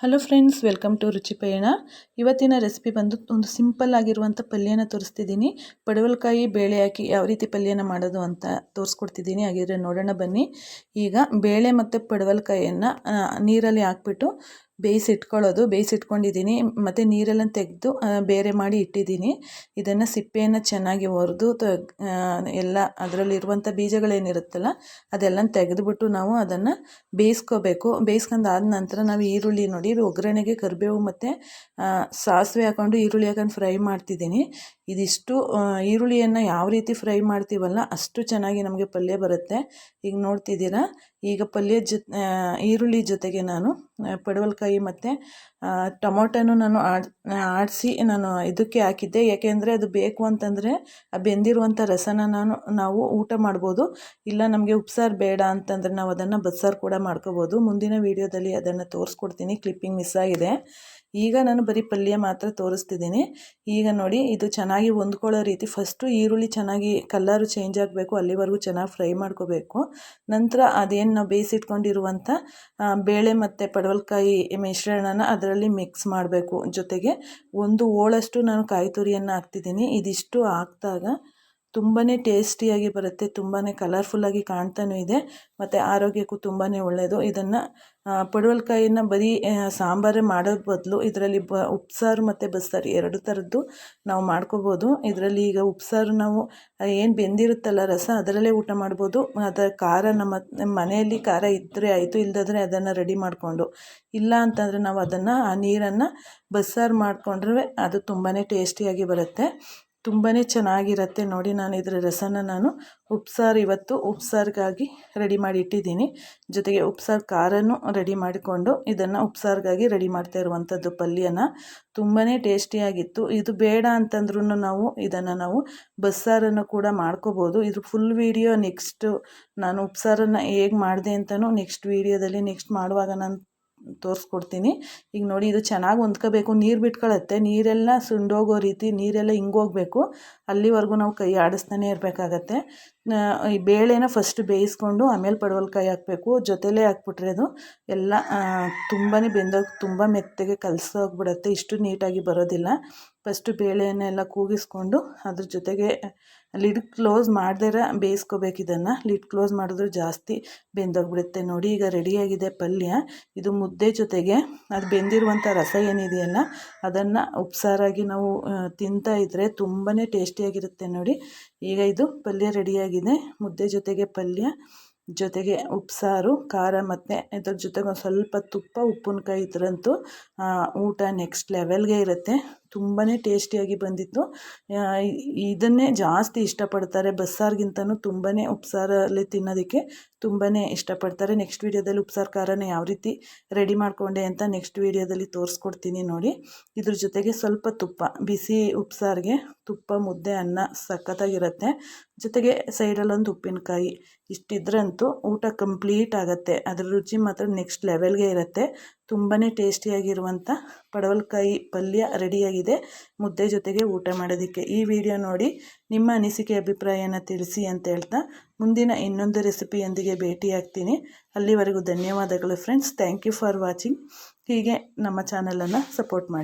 Hello friends welcome to ರುಚಿ ಪಯಣ ಇವತ್ತಿನ ರೆಸಿಪಿ ಬಂದು ಒಂದು ಸಿಂಪಲ್ ಆಗಿರುವಂಥ ಪಲ್ಯನ ತೋರಿಸ್ತಿದ್ದೀನಿ. ಪಡವಲಕಾಯಿ ಬೇಳೆ ಹಾಕಿ ಯಾವ ರೀತಿ ಪಲ್ಯನ ಮಾಡೋದು ಅಂತ ತೋರಿಸ್ಕೊಡ್ತಿದ್ದೀನಿ. ಹಾಗಿದ್ರೆ ನೋಡೋಣ ಬನ್ನಿ. ಈಗ ಬೇಳೆ ಮತ್ತು ಪಡವಲಕಾಯಿಯನ್ನು ನೀರಲ್ಲಿ ಹಾಕ್ಬಿಟ್ಟು ಬೇಯಿಸಿಟ್ಕೊಳ್ಳೋದು, ಬೇಯಿಸಿಟ್ಕೊಂಡಿದ್ದೀನಿ. ಮತ್ತು ನೀರೆಲ್ಲ ತೆಗೆದು ಬೇರೆ ಮಾಡಿ ಇಟ್ಟಿದ್ದೀನಿ. ಇದನ್ನು ಸಿಪ್ಪೆಯನ್ನು ಚೆನ್ನಾಗಿ ಒರೆದು ತ ಎಲ್ಲ ಅದರಲ್ಲಿರುವಂಥ ಬೀಜಗಳೇನಿರುತ್ತಲ್ಲ, ಅದೆಲ್ಲ ತೆಗೆದುಬಿಟ್ಟು ನಾವು ಅದನ್ನು ಬೇಯಿಸ್ಕೋಬೇಕು. ಬೇಯಿಸ್ಕೊಂಡಾದ ನಂತರ ನಾವು ಈರುಳ್ಳಿ ನೋಡಿ, ಒಗ್ಗರಣೆಗೆ ಕರಿಬೇವು ಮತ್ತು ಸಾಸಿವೆ ಹಾಕ್ಕೊಂಡು ಈರುಳ್ಳಿ ಹಾಕೊಂಡು ಫ್ರೈ ಮಾಡ್ತಿದ್ದೀನಿ. ಇದಿಷ್ಟು ಈರುಳ್ಳಿಯನ್ನು ಯಾವ ರೀತಿ ಫ್ರೈ ಮಾಡ್ತೀವಲ್ಲ, ಅಷ್ಟು ಚೆನ್ನಾಗಿ ನಮಗೆ ಪಲ್ಯ ಬರುತ್ತೆ. ಈಗ ನೋಡ್ತಿದ್ದೀರಾ? ಈಗ ಪಲ್ಯದ ಜೊತೆ ಈರುಳ್ಳಿ ಜೊತೆಗೆ ನಾನು ಪಡವಲಕಾಯಿ ಮತ್ತು ಟೊಮೊಟೊನು ನಾನು ಆಡ್, ಆಡಿಸಿ ನಾನು ಇದಕ್ಕೆ ಹಾಕಿದ್ದೆ. ಯಾಕೆಂದರೆ ಅದು ಬೇಕು ಅಂತಂದರೆ ಆ ಬೆಂದಿರುವಂಥ ರಸನ ನಾನು, ನಾವು ಊಟ ಮಾಡ್ಬೋದು. ಇಲ್ಲ ನಮಗೆ ಉಪ್ಸಾರು ಬೇಡ ಅಂತಂದರೆ ನಾವು ಅದನ್ನು ಬಸ್ಸಾರು ಕೂಡ ಮಾಡ್ಕೋಬೋದು. ಮುಂದಿನ ವೀಡಿಯೋದಲ್ಲಿ ಅದನ್ನು ತೋರಿಸ್ಕೊಡ್ತೀನಿ. ಕ್ಲಿಪ್ಪಿಂಗ್ ಮಿಸ್ ಆಗಿದೆ. ಈಗ ನಾನು ಬರೀ ಪಲ್ಯ ಮಾತ್ರ ತೋರಿಸ್ತಿದ್ದೀನಿ. ಈಗ ನೋಡಿ, ಇದು ಚೆನ್ನಾಗಿ ಹೊಂದ್ಕೊಳ್ಳೋ ರೀತಿ ಫಸ್ಟು ಈರುಳ್ಳಿ ಚೆನ್ನಾಗಿ ಕಲ್ಲರು ಚೇಂಜ್ ಆಗಬೇಕು, ಅಲ್ಲಿವರೆಗೂ ಚೆನ್ನಾಗಿ ಫ್ರೈ ಮಾಡ್ಕೋಬೇಕು. ನಂತರ ಅದೇನು ನಾವು ಬೇಯಿಸಿಟ್ಕೊಂಡಿರುವಂಥ ಬೇಳೆ ಮತ್ತು ಪಡವಲಕಾಯಿ ಮಿಶ್ರಣನ ಅದರಲ್ಲಿ ಮಿಕ್ಸ್ ಮಾಡಬೇಕು. ಜೊತೆಗೆ ಒಂದು ಓಳಷ್ಟು ನಾನು ಕಾಯಿ ತುರಿಯನ್ನು ಹಾಕ್ತಿದ್ದೀನಿ. ಇದಿಷ್ಟು ಹಾಕಿದಾಗ ತುಂಬಾ ಟೇಸ್ಟಿಯಾಗಿ ಬರುತ್ತೆ ತುಂಬಾ ಕಲರ್ಫುಲ್ಲಾಗಿ ಕಾಣ್ತಾನೂ ಇದೆ, ಮತ್ತು ಆರೋಗ್ಯಕ್ಕೂ ತುಂಬಾ ಒಳ್ಳೆಯದು ಇದನ್ನು ಪಡವಲಕಾಯಿನ ಬರೀ ಸಾಂಬಾರೇ ಮಾಡೋ ಬದಲು ಇದರಲ್ಲಿ ಬ, ಉಪ್ಸಾರು ಮತ್ತು ಬಸ್ಸಾರು ಎರಡು ಥರದ್ದು ನಾವು ಮಾಡ್ಕೋಬೋದು. ಇದರಲ್ಲಿ ಈಗ ಉಪ್ಸಾರು ನಾವು ಏನು ಬೆಂದಿರುತ್ತಲ್ಲ ರಸ, ಅದರಲ್ಲೇ ಊಟ ಮಾಡ್ಬೋದು. ಅದರ ಖಾರ ನಮ್ಮ ಮನೆಯಲ್ಲಿ ಖಾರ ಇದ್ದರೆ ಆಯಿತು ಇಲ್ಲದಾದ್ರೆ ಅದನ್ನು ರೆಡಿ ಮಾಡಿಕೊಂಡು. ಇಲ್ಲ ಅಂತಂದರೆ ನಾವು ಅದನ್ನು, ಆ ನೀರನ್ನು ಬಸ್ಸಾರು ಮಾಡಿಕೊಂಡ್ರೆ ಅದು ತುಂಬಾ ಟೇಸ್ಟಿಯಾಗಿ ಬರುತ್ತೆ. ತುಂಬಾ ಚೆನ್ನಾಗಿರುತ್ತೆ ನೋಡಿ ನಾನು ಇದರ ರಸನ ನಾನು ಉಪ್ಸಾರು ಇವತ್ತು ಉಪ್ಸಾರಿಗಾಗಿ ರೆಡಿ ಮಾಡಿ ಇಟ್ಟಿದ್ದೀನಿ. ಜೊತೆಗೆ ಉಪ್ಸಾರು ಖಾರನೂ ರೆಡಿ ಮಾಡಿಕೊಂಡು ಇದನ್ನು ಉಪ್ಸಾರಿಗಾಗಿ ರೆಡಿ ಮಾಡ್ತಾ ಇರುವಂಥದ್ದು ಪಲ್ಯನ. ತುಂಬಾ ಟೇಸ್ಟಿಯಾಗಿತ್ತು. ಇದು ಬೇಡ ಅಂತಂದ್ರೂ ನಾವು ಇದನ್ನು ನಾವು ಬಸ್ಸಾರನ್ನು ಕೂಡ ಮಾಡ್ಕೋಬೋದು. ಇದು ಫುಲ್ ವೀಡಿಯೋ ನೆಕ್ಸ್ಟು ನಾನು ಉಪ್ಸಾರನ್ನು ಹೇಗೆ ಮಾಡಿದೆ ಅಂತಲೂ ನೆಕ್ಸ್ಟ್ ವೀಡಿಯೋದಲ್ಲಿ ನೆಕ್ಸ್ಟ್ ಮಾಡುವಾಗ ನಾನು ತೋರಿಸ್ಕೊಡ್ತೀನಿ. ಈಗ ನೋಡಿ ಇದು ಚೆನ್ನಾಗಿ ಹೊಂದ್ಕೋಬೇಕು. ನೀರು ಬಿಟ್ಕೊಳ್ಳುತ್ತೆ ನೀರೆಲ್ಲ ಸುಂಡೋಗೋ ರೀತಿ ನೀರೆಲ್ಲ ಹಿಂಗೋಗ್ಬೇಕು. ಅಲ್ಲಿವರೆಗೂ ನಾವು ಕೈ ಆಡಿಸ್ತಾನೆ ಇರಬೇಕಾಗತ್ತೆ. ಈ ಬೇಳೆನ ಫಸ್ಟ್ ಬೇಯಿಸ್ಕೊಂಡು ಆಮೇಲೆ ಪಡವಲಕಾಯಿ ಹಾಕಬೇಕು. ಜೊತೆಲೇ ಹಾಕ್ಬಿಟ್ರೆ ಅದು ಎಲ್ಲ ತುಂಬಾ ಬೆಂದೋಗಿ, ತುಂಬ ಮೆತ್ತಗೆ ಕಲಸೋಗ್ಬಿಡತ್ತೆ. ಇಷ್ಟು ನೀಟಾಗಿ ಬರೋದಿಲ್ಲ. ಫಸ್ಟು ಬೇಳೆಯನ್ನೆಲ್ಲ ಕೂಗಿಸ್ಕೊಂಡು ಅದ್ರ ಜೊತೆಗೆ ಲಿಡ್ ಕ್ಲೋಸ್ ಮಾಡ್ದಿರ ಬೇಯಿಸ್ಕೋಬೇಕು ಇದನ್ನು. ಲಿಡ್ ಕ್ಲೋಸ್ ಮಾಡಿದ್ರೆ ಜಾಸ್ತಿ ಬೆಂದೋಗ್ಬಿಡುತ್ತೆ. ನೋಡಿ, ಈಗ ರೆಡಿಯಾಗಿದೆ ಪಲ್ಯ. ಇದು ಮುದ್ದೆ ಜೊತೆಗೆ ಅದು ಬೆಂದಿರುವಂಥ ರಸ ಏನಿದೆಯಲ್ಲ, ಅದನ್ನು ಉಪ್ಸಾರಾಗಿ ನಾವು ತಿಂತಾ ಇದ್ದರೆ ತುಂಬಾ ಟೇಸ್ಟಿಯಾಗಿರುತ್ತೆ ನೋಡಿ. ಈಗ ಇದು ಪಲ್ಯ ರೆಡಿಯಾಗಿದೆ. ಮುದ್ದೆ ಜೊತೆಗೆ ಪಲ್ಯ, ಜೊತೆಗೆ ಉಪ್ಸಾರು, ಖಾರ ಮತ್ತು ಇದ್ರ ಜೊತೆಗೆ ಒಂದು ಸ್ವಲ್ಪ ತುಪ್ಪ, ಉಪ್ಪಿನಕಾಯಿ ಇದ್ರಂತೂ ಊಟ ನೆಕ್ಸ್ಟ್ ಲೆವೆಲ್ಗೆ ಇರುತ್ತೆ. ತುಂಬಾ ಟೇಸ್ಟಿಯಾಗಿ ಬಂದಿತ್ತು. ಇದನ್ನೇ ಜಾಸ್ತಿ ಇಷ್ಟಪಡ್ತಾರೆ ಬಸ್ಸಾರಿಗಿಂತನೂ ತುಂಬಾ ಉಪ್ಸಾರಲ್ಲಿ ತಿನ್ನೋದಕ್ಕೆ ತುಂಬಾ ಇಷ್ಟಪಡ್ತಾರೆ. ನೆಕ್ಸ್ಟ್ ವೀಡಿಯೋದಲ್ಲಿ ಉಪ್ಸಾರು ಖಾರನ ಯಾವ ರೀತಿ ರೆಡಿ ಮಾಡಿಕೊಂಡೆ ಅಂತ ನೆಕ್ಸ್ಟ್ ವೀಡಿಯೋದಲ್ಲಿ ತೋರಿಸ್ಕೊಡ್ತೀನಿ ನೋಡಿ. ಇದ್ರ ಜೊತೆಗೆ ಸ್ವಲ್ಪ ತುಪ್ಪ, ಬಿಸಿ ಉಪ್ಸಾರಿಗೆ ತುಪ್ಪ, ಮುದ್ದೆ, ಅನ್ನ ಸಖತ್ತಾಗಿರುತ್ತೆ. ಜೊತೆಗೆ ಸೈಡಲ್ಲೊಂದು ಉಪ್ಪಿನಕಾಯಿ, ಇಷ್ಟಿದ್ರಂತೂ ಊಟ ಕಂಪ್ಲೀಟ್ ಆಗುತ್ತೆ. ಅದರ ರುಚಿ ಮಾತ್ರ ನೆಕ್ಸ್ಟ್ ಲೆವೆಲ್ಗೆ ಇರುತ್ತೆ. ತುಂಬಾ ಟೇಸ್ಟಿಯಾಗಿರುವಂಥ ಪಡವಲ್ಕಾಯಿ ಪಲ್ಯ ರೆಡಿಯಾಗಿದೆ. ಮುದ್ದೆ ಜೊತೆಗೆ ಊಟ ಮಾಡೋದಕ್ಕೆ. ಈ ವಿಡಿಯೋ ನೋಡಿ ನಿಮ್ಮ ಅನಿಸಿಕೆ, ಅಭಿಪ್ರಾಯನ ತಿಳಿಸಿ ಅಂತ ಹೇಳ್ತಾ ಮುಂದಿನ ಇನ್ನೊಂದು ರೆಸಿಪಿಯೊಂದಿಗೆ ಭೇಟಿಯಾಗ್ತೀನಿ. ಅಲ್ಲಿವರೆಗೂ ಧನ್ಯವಾದಗಳು friends thank you for watching ಹೀಗೆ ನಮ್ಮ ಚಾನಲನ್ನು ಸಪೋರ್ಟ್ ಮಾಡಿ.